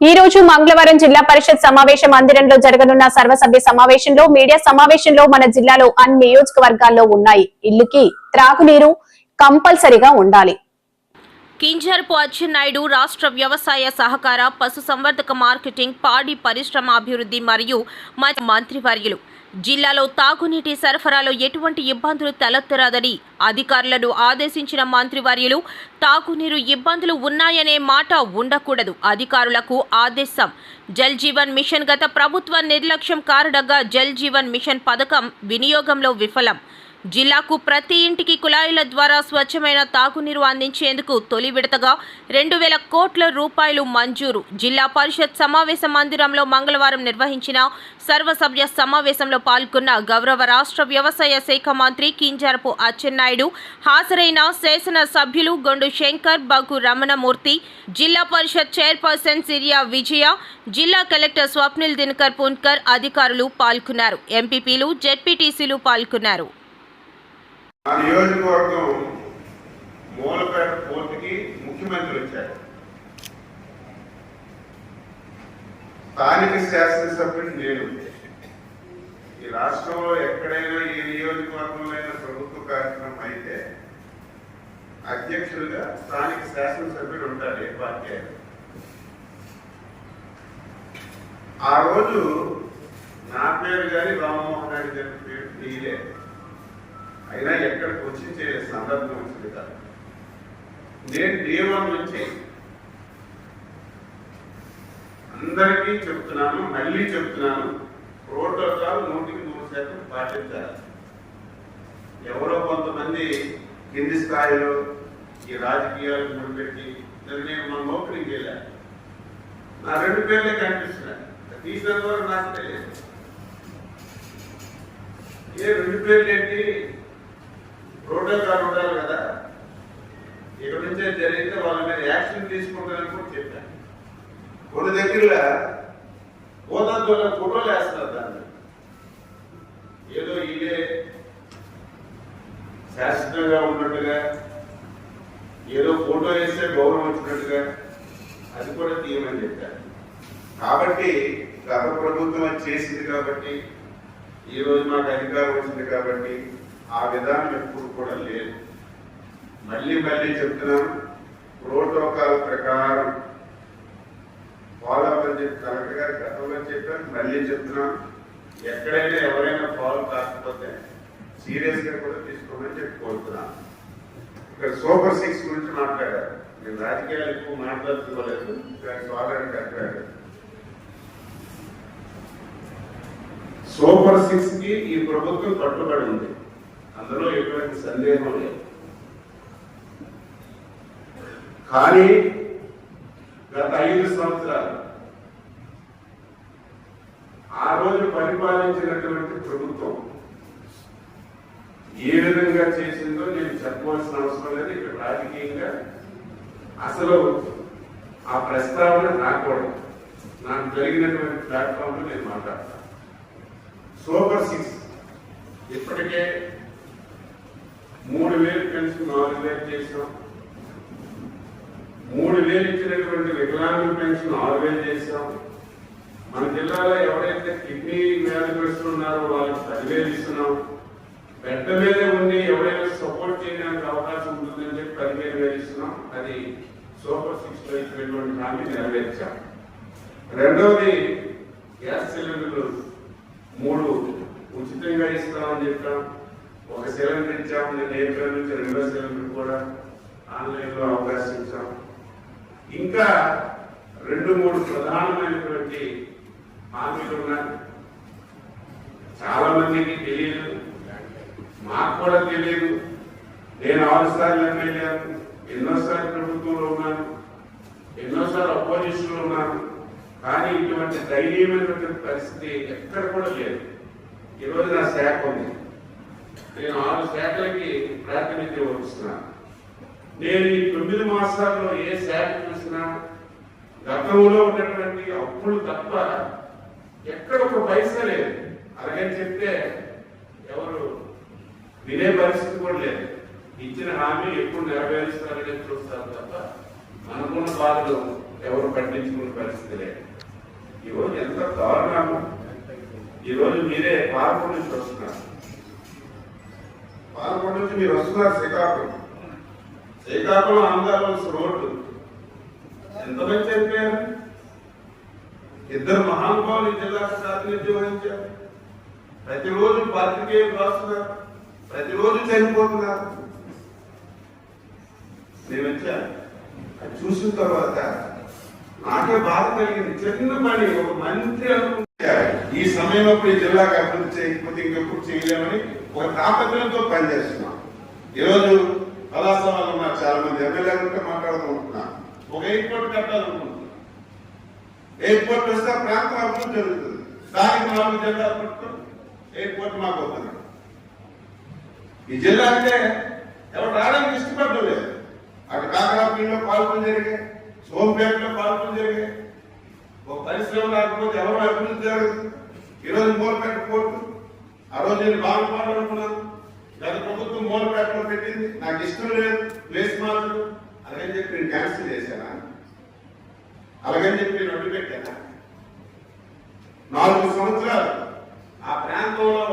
ఈ రోజు మంగళవారం జిల్లా పరిషత్ సమావేశ మందిరంలో జరగనున్న సర్వసభ్య సమావేశంలో మీడియా సమావేశంలో మన జిల్లాలో అన్ని నియోజకవర్గాల్లో ఉన్నాయి. ఇల్లుకి త్రాగునీరు కంపల్సరిగా ఉండాలి. కింజర్పు అచ్చెన్నాయుడు రాష్ట్ర వ్యవసాయ సహకార పశుసంవర్ధక మార్కెటింగ్ పాడి పరిశ్రమ అభివృద్ధి మరియు మ- మంత్రివర్యులు. జిల్లాలో తాగునీటి సరఫరాలో ఎటువంటి ఇబ్బందులు తలెత్తరాదని అధికారులను ఆదేశించిన మంత్రివర్యులు తాగునీరు ఇబ్బందులు ఉన్నాయనే మాట ఉండకూడదు అధికారులకు ఆదేశం. జల్ జీవన్ మిషన్ గత ప్రభుత్వ నిర్లక్ష్యం కారణంగా జల్ జీవన్ మిషన్ పథకం వినియోగంలో విఫలం. జిల్లాకు ప్రతి ఇంటికి కుళాయిల ద్వారా స్వచ్ఛమైన తాగునీరు అందించేందుకు తొలి విడతగా రెండు వేల కోట్ల రూపాయలు మంజూరు. జిల్లా పరిషత్ సమావేశ మందిరంలో మంగళవారం నిర్వహించిన సర్వసభ్య సమావేశంలో పాల్గొన్న గౌరవ రాష్ట్ర వ్యవసాయ శాఖ మంత్రి కింజరపు అచ్చెన్నాయుడు హాజరైన శాసన సభ్యులు గొండు శంకర్ బగు రమణమూర్తి జిల్లా పరిషత్ చైర్పర్సన్ సిరియా విజయ జిల్లా కలెక్టర్ స్వప్నిల్ దినకర్ పున్కర్ అధికారులు పాల్గొన్నారు. ఎంపీపీలు జెడ్పీటీసీలు పాల్గొన్నారు. ఆ నియోజకవర్గం మూలపేట పోర్టుకి ముఖ్యమంత్రి వచ్చారు. స్థానిక శాసనసభ్యుడు నేను. ఈ రాష్ట్రంలో ఎక్కడైనా ఏ నియోజకవర్గంలో అయినా ప్రభుత్వ కార్యక్రమం అయితే అధ్యక్షుడిగా స్థానిక శాసనసభ్యుడు ఉంటారు ఏ పార్టీ అయినా. ఆ రోజు నా పేరు కానీ రామ్మోహన్ రెడ్డి గారి పేరు తీయలే అయినా ఎక్కడికి వచ్చి సందర్భం వచ్చింది కాదు నేను దేవం నుంచి అందరికీ చెప్తున్నాను మళ్ళీ చెప్తున్నాను ప్రోటోకాల్ నూటికి నూరు శాతం పాటించాలి. ఎవరో కొంతమంది కింది స్థాయిలో ఈ రాజకీయాలు ముడిపెట్టి నేను మన ఓపెనింగ్ వెళ్ళాను నా రెండు పేర్లే కనిపిస్తున్నాయి. తీసిన వరకు నాకు తెలియదు. ఏ రెండు పేర్లు ఏంటి? ప్రోటోకాల్ ఉండాలి కదా. ఇక్కడ నుంచే జరిగితే వాళ్ళ మీద యాక్షన్ తీసుకుంటారని కూడా చెప్పాను కొన్ని దగ్గర గోదావరిలో ఫోటోలు వేస్తున్నారు దాన్ని. ఏదో ఇదే శాశ్వతంగా ఉన్నట్టుగా ఏదో ఫోటో వేస్తే గౌరవం వచ్చినట్టుగా అది కూడా తీయమని చెప్పారు కాబట్టి గత ప్రభుత్వం అది చేసింది కాబట్టి ఈ రోజు మాకు అధికారం వచ్చింది కాబట్టి ఆ విధానం ఎప్పుడు కూడా లేదు. మళ్ళీ మళ్ళీ చెప్తున్నాను ప్రోటోకాల్ ప్రకారం ఫాలో అవ్వని చెప్పి కలెక్టర్ గారు గతంలో చెప్పాను మళ్ళీ చెప్తున్నాను. ఎక్కడైనా ఎవరైనా ఫాలో కాకపోతే సీరియస్గా కూడా తీసుకోమని చెప్పి కోరుతున్నాను. ఇక్కడ సూపర్ సిక్స్ గురించి మాట్లాడారు. నేను రాజకీయాలు ఎక్కువ మాట్లాడుకోలేదు. ఆల్రెడీ కట్టాడు సూపర్ సిక్స్కి ఈ ప్రభుత్వం కట్టుబడి ఉంది. సందేహం లేదు. కానీ గత ఐదు సంవత్సరాలు ఆ రోజు పరిపాలించినటువంటి ప్రభుత్వం ఏ విధంగా చేసిందో నేను చెప్పవలసిన అవసరం లేదు. ఇక్కడ రాజకీయంగా అసలు ఆ ప్రస్తావన రాకూడదు నాకు జరిగినటువంటి ప్లాట్ఫామ్లో నేను మాట్లాడతాను. సూపర్ సిక్స్ ఇప్పటికే మూడు వేలు పెన్షన్ నాలుగు వేలు చేసాం మూడు వేలు ఇచ్చినటువంటి వికలాంగుల పెన్షన్ ఆరు వేలు చేసాం మన జిల్లాలో ఎవరైతే కిడ్నీ వ్యాధిగ్రస్తులు ఉన్నారో వాళ్ళకి పదివేలు ఇస్తున్నాం. బెడ్ మీద ఉండి ఎవరైనా సపోర్ట్ చేయడానికి అవకాశం ఉంటుందని చెప్పి పదివేలు వేలు ఇస్తున్నాం. అది సూపర్ సిక్స్లో ఇచ్చినటువంటి హామీ నెరవేర్చాం. రెండవది గ్యాస్ సిలిండర్లు మూడు ఉచితంగా ఇస్తామని చెప్పాం. ఒక సిలిండర్ ఇచ్చాము నేను ఏప్రిల్ నుంచి రెండో సిలిండర్ కూడా ఆన్లైన్లో అవకాశం ఇచ్చాం ఇంకా రెండు మూడు ప్రధానమైనటువంటి హామీలు ఉన్నాయి. చాలా మందికి తెలియదు మాకు కూడా తెలియదు నేను ఆరు సార్లు ఎమ్మెల్యేను ఎన్నోసార్లు ప్రభుత్వంలో ఉన్నాను ఎన్నోసార్లు అపోజిషన్లో ఉన్నాను. కానీ ఇటువంటి ధైర్యమైనటువంటి పరిస్థితి ఎక్కడ కూడా లేదు. ఈరోజు నా శాఖ ఉంది. నేను ఆరు శాఖలకి ప్రాతినిధ్యం వహిస్తున్నాను నేను ఈ తొమ్మిది మాసాల్లో ఏ శాఖ చూసినా గతంలో ఉన్నటువంటి అప్పులు తప్ప ఎక్కడ ఒక పైసా లేదు. అలాగని చెప్తే ఎవరు వినే పరిస్థితి కూడా లేదు. ఇచ్చిన హామీ ఎప్పుడు నెరవేరుస్తారని చూస్తారు తప్ప మనకున్న బాధలు ఎవరు పట్టించుకునే పరిస్థితి లేదు. ఈరోజు ఎంత దారుణము ఈరోజు మీరే పార్కు నుంచి వస్తున్నారు. పాలకొండ నుంచి మీరు వస్తున్నారు శ్రీకాకుళం. శ్రీకాకుళం ఆంధ్రవలస రోడ్డు. ఎంతమంది చనిపోయారు ఇద్దరు మహానుభావులు జిల్లా ప్రాతినిధ్యం వహించారు. ప్రతిరోజు పాత్రికేయులు రాస్తున్నారు. ప్రతిరోజు చనిపోతున్నారు. నేను వచ్చాను అది చూసిన తర్వాత నాకే బాధ కలిగింది. చిన్న పని ఒక మంత్రి అనుకుంటారు ఈ సమయంలో ఈ జిల్లాకు అభివృద్ధి చేయకపోతే ఇంకెప్పుడు చేయలేమని ఒక తాపత్రయంతో పనిచేస్తున్నాం. ఈరోజు కళాశాలలో ఉన్నారు చాలా మంది ఎమ్మెల్యేలతో మాట్లాడుకుంటున్నాం ఒక ఎయిర్పోర్ట్ కట్టాలనుకుంటున్నాం ఎయిర్పోర్ట్ వస్తే ప్రాంతం అభివృద్ధి జరుగుతుంది. దానికి నాలుగు జిల్లా పట్టుకో ఎయిర్పోర్ట్ మాకు వస్తుంది. ఈ జిల్లా అంటే ఎవరు రావడానికి ఇష్టపడలేదు అటు కాకరాపల్లిలో పాల్గొని జరిగాయి. సోంపేటలో పాల్గొని జరిగాయి ఒక పరిశ్రమ లేకపోతే ఎవరు అభివృద్ధి జరగదు ఈరోజు మూలపేట పోర్టు ఆ రోజు నేను బాగుపడాలనుకున్నాను గత ప్రభుత్వం మూలపేటలో పెట్టింది. నాకు ఇష్టం లేదు ప్లేస్ మార్చడం. అలాగని చెప్పి నేను క్యాన్సిల్ చేశానా? అలాగని చెప్పి నేను అడ్డు పెట్టానా నాలుగు సంవత్సరాలు ఆ ప్రాంతంలో